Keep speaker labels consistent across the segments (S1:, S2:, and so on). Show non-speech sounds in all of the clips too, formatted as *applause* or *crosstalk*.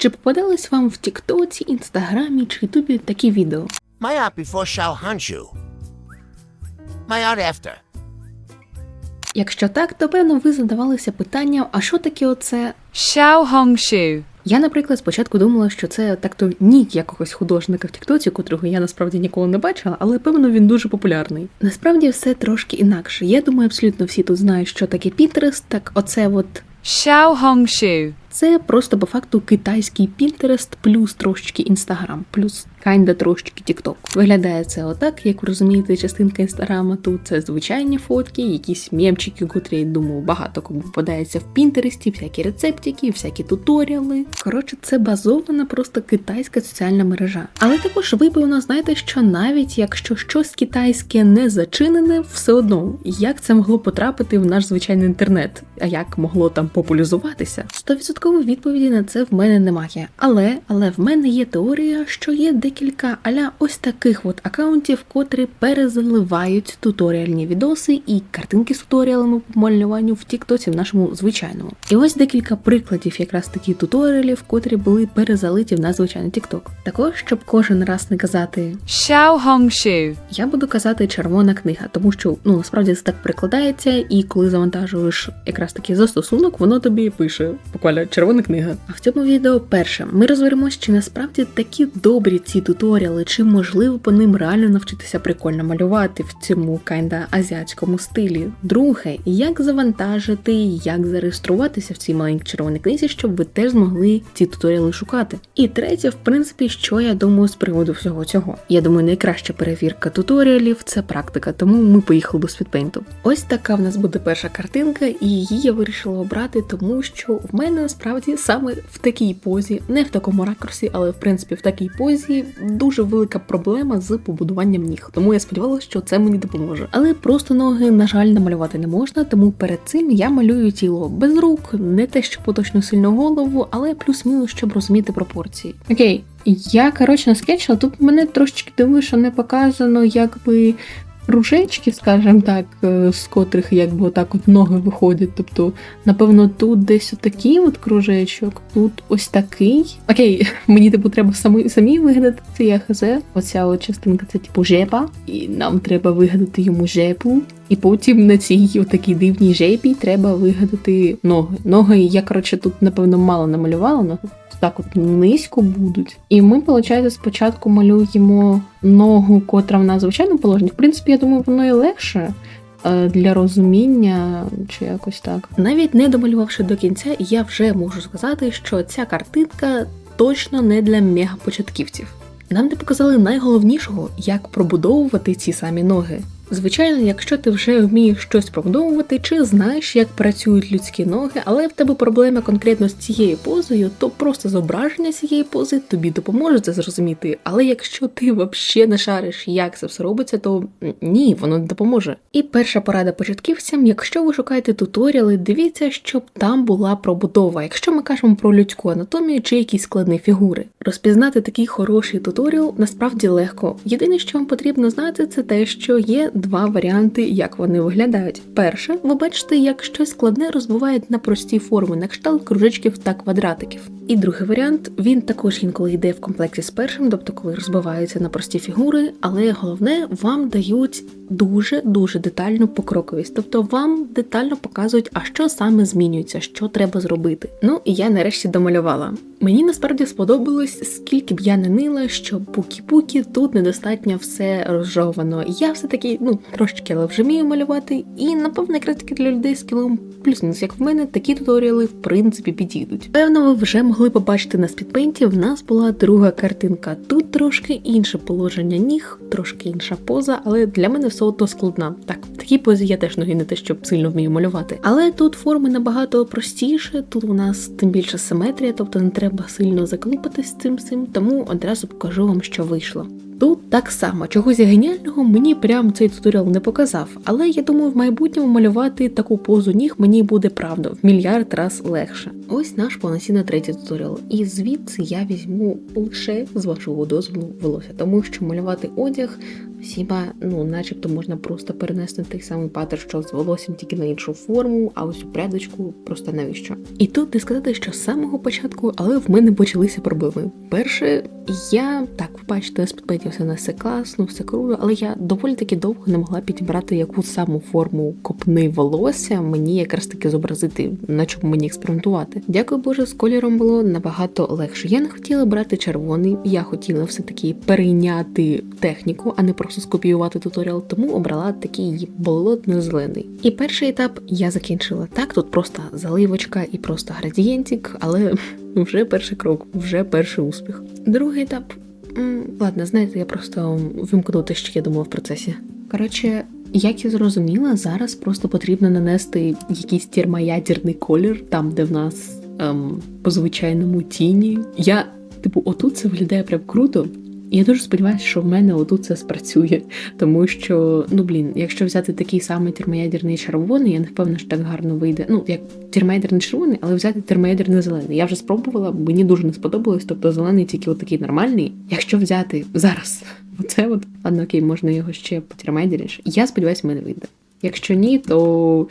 S1: Чи попадались вам в Тіктоці, Інстаграмі чи Ютубі такі відео?
S2: My art before shall hunt you. My art after.
S1: Якщо так, то певно ви задавалися питанням, а що таке оце?
S3: Xiao Hongshu.
S1: Я, наприклад, спочатку думала, що це так-то нік якогось художника в Тіктоці, котрого я насправді ніколи не бачила, але певно він дуже популярний. Насправді все трошки інакше. Я думаю, абсолютно всі тут знають, що таке Pinterest, так оце от
S3: Xiao Hongshu.
S1: Це просто по факту китайський Pinterest плюс трошечки Instagram, плюс кайнда трошечки TikTok. Виглядає це отак, як ви розумієте, частинка інстаграма тут це звичайні фотки, якісь мємчики, котрі, думаю, багато кому попадається в Пінтересті, всякі рецептики, всякі туторіали. Коротше, це базована просто китайська соціальна мережа. Але також ви певно знаєте, що навіть якщо щось китайське не зачинене, все одно як це могло потрапити в наш звичайний інтернет, а як могло там популяризуватися? 100% відповіді на це в мене немає. Але але в мене є теорія, що є декілька аля ось таких от акаунтів, котрі перезаливають туторіальні відоси і картинки з туторіалами по малюванню в Тіктоці в нашому звичайному. І ось декілька прикладів якраз такі туторіалів, котрі були перезалиті в наш звичайний Тікток. Також, щоб кожен раз не казати
S3: Xiao Hongshu.
S1: я буду казати червона книга, тому що ну насправді це так прикладається, і коли завантажуєш якраз таки застосунок, воно тобі пише буквально червона книга. А в цьому відео перше ми розберемось, чи насправді такі добрі ці туторіали, чи можливо по ним реально навчитися прикольно малювати в цьому кайда азіатському стилі. Друге, як завантажити, як зареєструватися в цій маленькій червоній книзі, щоб ви теж змогли ці туторіали шукати. І третє, в принципі, що я думаю з приводу всього цього. Я думаю, найкраща перевірка туторіалів це практика, тому ми поїхали до спідпейнту. Ось така в нас буде перша картинка, і її я вирішила обрати, тому що в мене насправді саме в такій позі, не в такому ракурсі, але в принципі в такій позі дуже велика проблема з побудуванням ніг. Тому я сподівалася, що це мені допоможе. Але просто ноги, на жаль, намалювати не можна, тому перед цим я малюю тіло без рук, не те, що поточно сильно голову, але плюс-мінус, щоб розуміти пропорції. Окей, я коротше наскетчила, тут мене трошечки дивує, що не показано, якби. Ружечки, скажімо так, е, з котрих якби отак от ноги виходять. Тобто, напевно, тут десь отакий от кружечок, тут ось такий. Окей, *laughs* мені типу треба самі, самі вигадати це я хз. Оця от частинка це типу жепа, і нам треба вигадати йому жепу. І потім на цій отакій дивній жепі треба вигадати ноги. Ноги я, коротше, тут, напевно, мало намалювала, але так от низько будуть. І ми, виходить, спочатку малюємо ногу, котра в нас звичайно положенні. В принципі, я думаю, воно і легше. е, Для розуміння чи якось так. Навіть не домалювавши до кінця, я вже можу сказати, що ця картинка точно не для мегапочатківців. Нам не показали найголовнішого, як пробудовувати ці самі ноги. Звичайно, якщо ти вже вмієш щось пробудовувати, чи знаєш, як працюють людські ноги, але в тебе проблема конкретно з цією позою, то просто зображення цієї пози тобі допоможе це зрозуміти. Але якщо ти взагалі не шариш, як це все робиться, то ні, воно не допоможе. І перша порада початківцям: якщо ви шукаєте туторіали, дивіться, щоб там була пробудова. Якщо ми кажемо про людську анатомію чи якісь складні фігури, розпізнати такий хороший туторіал насправді легко. Єдине, що вам потрібно знати, це те, що є два варіанти, як вони виглядають. Перше, ви бачите, як щось складне розбивають на прості форми, на кшталт кружечків та квадратиків. І другий варіант він також інколи йде в комплекті з першим, тобто коли розбиваються на прості фігури, але головне вам дають дуже дуже детальну покроковість. Тобто вам детально показують, а що саме змінюється, що треба зробити. Ну і я нарешті домалювала. Мені насправді сподобалось, скільки б я не нила, що пукі-пукі тут недостатньо все розжовано. Я все таки, ну трошечки, але вже вмію малювати, і напевно, якраз для людей з кілом плюс-мінус, як в мене, такі туторіали в принципі підійдуть. Певно, ви вже могли побачити на спідпенті, В нас була друга картинка. Тут трошки інше положення ніг, трошки інша поза, але для мене все одно складна. Так, в такій позі я теж ноги не те, щоб сильно вмію малювати. Але тут форми набагато простіше. Тут у нас тим більше симетрія, тобто не треба сильно заклупатись цим цим, тому одразу покажу вам, що вийшло. Тут так само чогось геніального мені прям цей туторіал не показав, але я думаю, в майбутньому малювати таку позу ніг мені буде правда в мільярд раз легше. Ось наш повноцінний третій туторіал. І звідси я візьму лише з вашого дозволу волосся, тому що малювати одяг Хіба, ну, начебто можна просто перенести той самий паттерн, що з волоссям тільки на іншу форму, а ось у прядочку просто навіщо? І тут не сказати, що з самого початку, але в мене почалися проблеми. Перше, я так, ви бачите, з підпитів все на все класно, все круто, але я доволі таки довго не могла підібрати яку саму форму копни волосся мені якраз таки зобразити, на чому мені експериментувати. Дякую Боже, з кольором було набагато легше. Я не хотіла брати червоний, я хотіла все таки перейняти техніку, а не просто скопіювати туторіал, тому обрала такий болотно-зелений. І перший етап я закінчила. Так, тут просто заливочка і просто градієнтик, але *laughs* вже перший крок, вже перший успіх. Другий етап. Ладно, знаєте, я просто вимкну те, що я думала в процесі. Коротше, як я зрозуміла, зараз просто потрібно нанести якийсь термоядерний колір, там, де в нас ем, по звичайному тіні. Я, типу, отут це виглядає прям круто. Я дуже сподіваюся, що в мене отут це спрацює, тому що, ну блін, якщо взяти такий самий термоядерний червоний, я не впевнена, що так гарно вийде. Ну, як термоядерний червоний, але взяти термоядерний зелений. Я вже спробувала, мені дуже не сподобалось, тобто зелений тільки отакий нормальний. Якщо взяти зараз *laughs* оце от, ладно, окей, можна його ще потермоядерніше. Я сподіваюся, в мене вийде. Якщо ні, то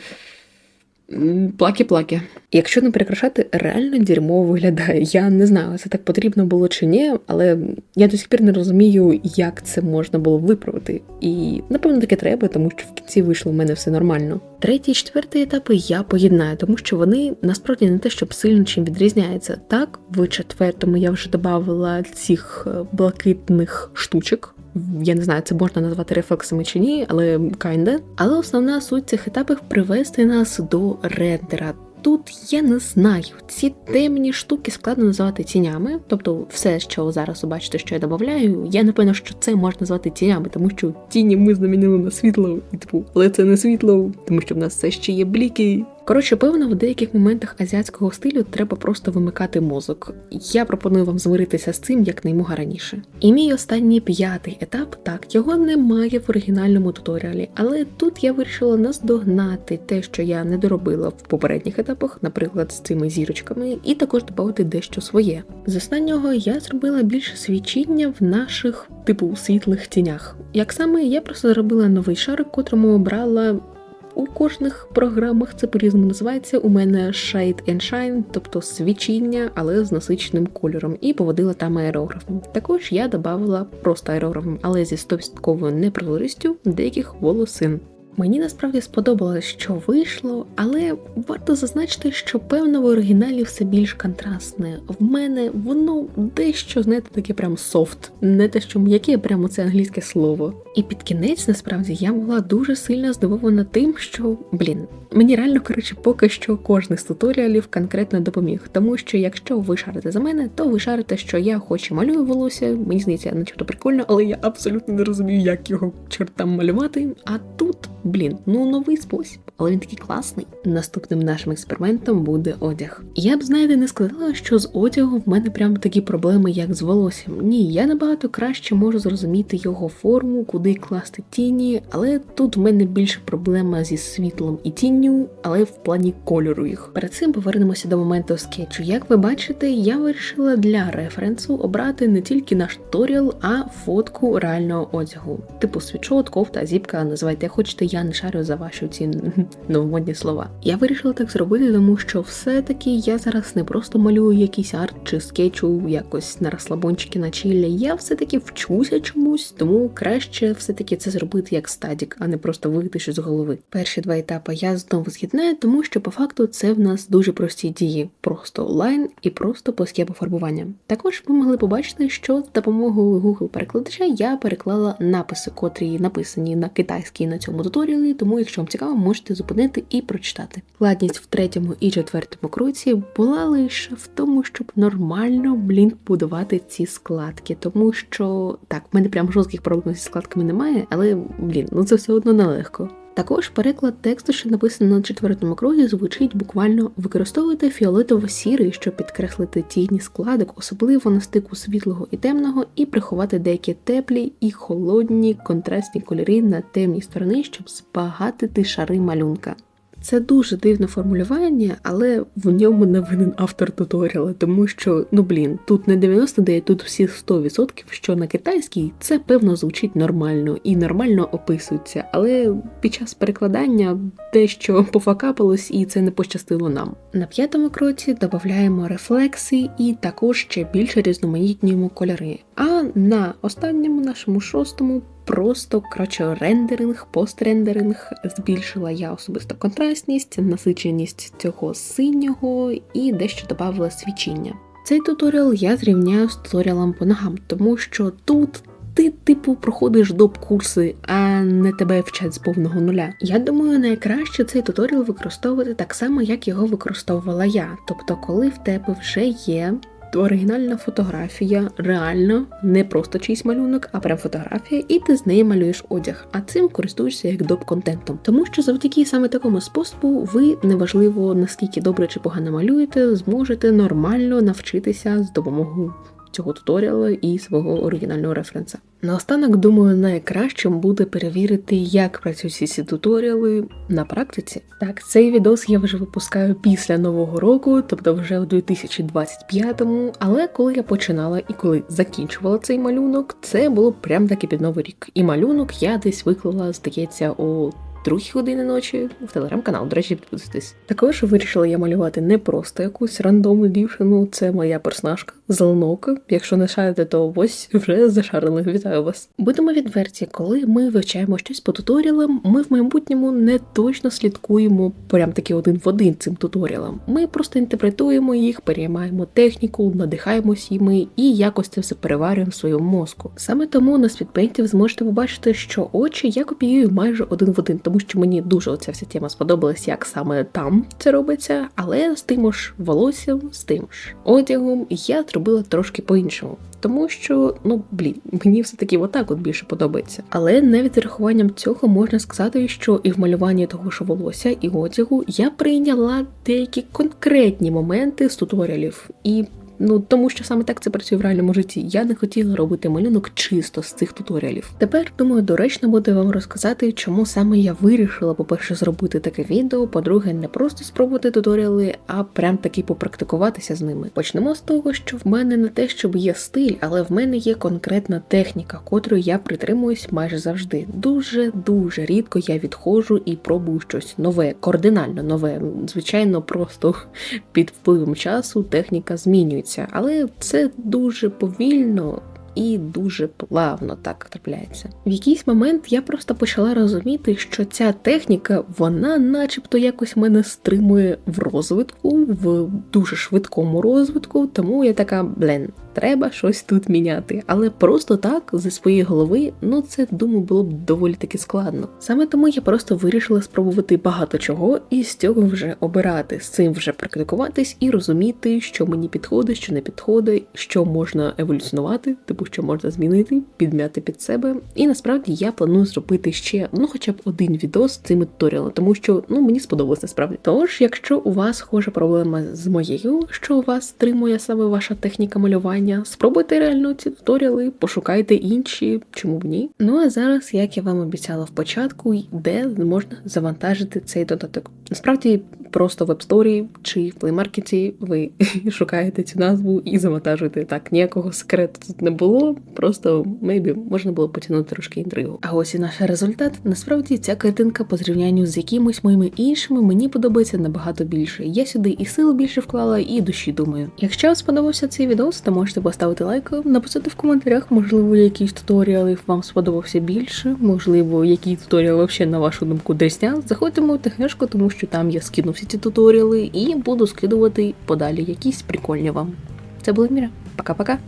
S1: м, плаки-плаки. Якщо не перекрашати, реально дерьмово виглядає. Я не знаю, це так потрібно було чи ні, але я до сих пір не розумію, як це можна було виправити. І напевно таке треба, тому що в кінці вийшло в мене все нормально. Третій і четвертий етапи я поєднаю, тому що вони насправді не те, щоб сильно чим відрізняються. Так, в четвертому я вже додавала цих е, блакитних штучок. Я не знаю, це можна назвати рефлексами чи ні, але kinda. Але основна суть цих етапів привести нас до рендера. Тут я не знаю, ці темні штуки складно називати тінями. Тобто, все, що зараз ви бачите, що я додаю, я не певна, що це можна назвати тінями, тому що тіні ми замінили на світло, і типу, але це не світло, тому що в нас все ще є бліки. Коротше, певно, в деяких моментах азіатського стилю треба просто вимикати мозок. Я пропоную вам змиритися з цим якнаймога раніше. І мій останній п'ятий етап, так, його немає в оригінальному туторіалі, але тут я вирішила наздогнати те, що я не доробила в попередніх етапах, наприклад, з цими зірочками, і також додати дещо своє. З останнього я зробила більше свічіння в наших типу світлих тінях. Як саме я просто зробила новий шарик, котрому обрала у кожних програмах це по-різному називається. У мене Shade and Shine, тобто свічіння, але з насиченим кольором, і поводила там аерографом. Також я додавала просто аерографом, але зі 100% непрозорістю деяких волосин. Мені насправді сподобалось, що вийшло, але варто зазначити, що певно в оригіналі все більш контрастне. В мене воно дещо, знаєте, таке прям софт, не те, що м'яке, прямо це англійське слово. І під кінець, насправді, я була дуже сильно здивована тим, що, блін, мені реально, коротше, поки що кожний з туторіалів конкретно допоміг. Тому що якщо ви шарите за мене, то ви шарите, що я хоч і малюю волосся, мені здається, начебто прикольно, але я абсолютно не розумію, як його чортам малювати. А тут, блін, ну новий спосіб, але він такий класний. Наступним нашим експериментом буде одяг. Я б, знаєте, не сказала, що з одягом в мене прям такі проблеми, як з волоссям. Ні, я набагато краще можу зрозуміти його форму, куди класти тіні, але тут в мене більше проблема зі світлом і тінню, але в плані кольору їх. Перед цим повернемося до моменту скетчу. Як ви бачите, я вирішила для референсу обрати не тільки наш туторіал, а фотку реального одягу. Типу світшот, кофта, зіпка, називайте хочете, я не шарю за ваші ці *laughs* новомодні слова. Я вирішила так зробити, тому що все-таки я зараз не просто малюю якийсь арт чи скетчу якось на розслабончики на чілі. Я все-таки вчуся чомусь, тому краще все-таки це зробити як стадік, а не просто вийти щось з голови. Перші два етапи я знову з'єднаю, тому що по факту це в нас дуже прості дії, просто лайн і просто по схему фарбування. Також ви могли побачити, що з допомогою Google перекладача я переклала написи, котрі написані на китайській на цьому туторіалі, тому якщо вам цікаво, можете зупинити і прочитати. Складність в третьому і четвертому кроці була лише в тому, щоб нормально блін будувати ці складки, тому що так, в мене прям жорстких проблем зі складками немає, але блін, ну це все одно нелегко. Також переклад тексту, що написано на четвертому кругі, звучить буквально використовуйте фіолетово-сірий, щоб підкреслити тіні складок, особливо на стику світлого і темного, і приховати деякі теплі і холодні контрастні кольори на темній стороні, щоб збагатити шари малюнка. Це дуже дивне формулювання, але в ньому не винен автор туторіала, тому що, ну блін, тут не 99, тут всі 100%, що на китайській це певно звучить нормально і нормально описується, але під час перекладання дещо пофакапилось і це не пощастило нам. На п'ятому кроці додаємо рефлекси і також ще більше різноманітнюємо кольори. А на останньому нашому шостому просто коротше рендеринг, пострендеринг. Збільшила я особисто контрастність, насиченість цього синього і дещо додавала свічіння. Цей туторіал я зрівняю з туторіалом по ногам, тому що тут. Ти, типу, проходиш доп курси, а не тебе вчать з повного нуля. Я думаю, найкраще цей туторіал використовувати так само, як його використовувала я. Тобто, коли в тебе вже є оригінальна фотографія, реально не просто чийсь малюнок, а прям фотографія, і ти з неї малюєш одяг. А цим користуєшся як доп-контентом. Тому що завдяки саме такому способу ви неважливо наскільки добре чи погано малюєте, зможете нормально навчитися з допомогою. Цього туторіалу і свого оригінального референса. Наостанок, думаю, найкращим буде перевірити, як працюють ці ці туторіали на практиці. Так, цей відос я вже випускаю після нового року, тобто вже у 2025-му. Але коли я починала і коли закінчувала цей малюнок, це було прям таки під новий рік. І малюнок я десь виклала, здається, о другій години ночі в телеграм-канал. До речі, підписуйтесь. Також вирішила я малювати не просто якусь рандомну дівчину, це моя персонажка, зеленока. Якщо не шарите, то ось вже зашарили. Вітаю вас. Будемо відверті, коли ми вивчаємо щось по туторіалам, ми в майбутньому не точно слідкуємо прям таки один в один цим туторіалам. Ми просто інтерпретуємо їх, переймаємо техніку, надихаємось їми і якось це все переварюємо в своєму мозку. Саме тому на спідпейнті ви зможете побачити, що очі я копіюю майже один в один, тому що мені дуже оця вся тема сподобалась, як саме там це робиться, але з тим ж волоссям, з тим ж одягом я зробила трошки по-іншому. Тому що, ну блін, мені все таки отак от більше подобається. Але навіть з рахуванням цього можна сказати, що і в малюванні того ж волосся і одягу я прийняла деякі конкретні моменти з туторіалів. І Ну тому що саме так це працює в реальному житті. Я не хотіла робити малюнок чисто з цих туторіалів. Тепер думаю, доречно буде вам розказати, чому саме я вирішила, по-перше, зробити таке відео. По-друге, не просто спробувати туторіали, а прям таки попрактикуватися з ними. Почнемо з того, що в мене не те, щоб є стиль, але в мене є конкретна техніка, котрою я притримуюсь майже завжди. Дуже дуже рідко я відходжу і пробую щось нове, кардинально нове. Звичайно, просто *laughs* під впливом часу техніка змінюється але це дуже повільно. І дуже плавно так трапляється. В якийсь момент я просто почала розуміти, що ця техніка, вона, начебто, якось мене стримує в розвитку, в дуже швидкому розвитку. Тому я така, блен, треба щось тут міняти. Але просто так, зі своєї голови, ну це думаю, було б доволі таки складно. Саме тому я просто вирішила спробувати багато чого і з цього вже обирати, з цим вже практикуватись і розуміти, що мені підходить, що не підходить, що можна еволюціонувати, типу, що можна змінити, підмяти під себе. І насправді я планую зробити ще ну, хоча б один відос з цими туторіалами, тому що ну мені сподобалось насправді. Тож, якщо у вас схожа проблема з моєю, що у вас стримує саме ваша техніка малювання посилання, спробуйте реально ці туторіали, пошукайте інші, чому б ні. Ну а зараз, як я вам обіцяла в початку, де можна завантажити цей додаток. Насправді, просто в App Store чи в Play Market ви *laughs* шукаєте цю назву і завантажуєте. Так, ніякого секрету тут не було, просто мейбі можна було потягнути трошки інтригу. А ось і наш результат. Насправді ця картинка по зрівнянню з якимось моїми іншими мені подобається набагато більше. Я сюди і сил більше вклала, і душі думаю. Якщо вам сподобався цей відос, то можете поставити лайк, написати в коментарях, можливо, якийсь туторіал вам сподобався більше, можливо, який туторіал взагалі, на вашу думку, дресня. Заходьте в технешку, тому що там я скину всі ці туторіали і буду скидувати подалі якісь прикольні вам. Це була Міра. Пока-пока.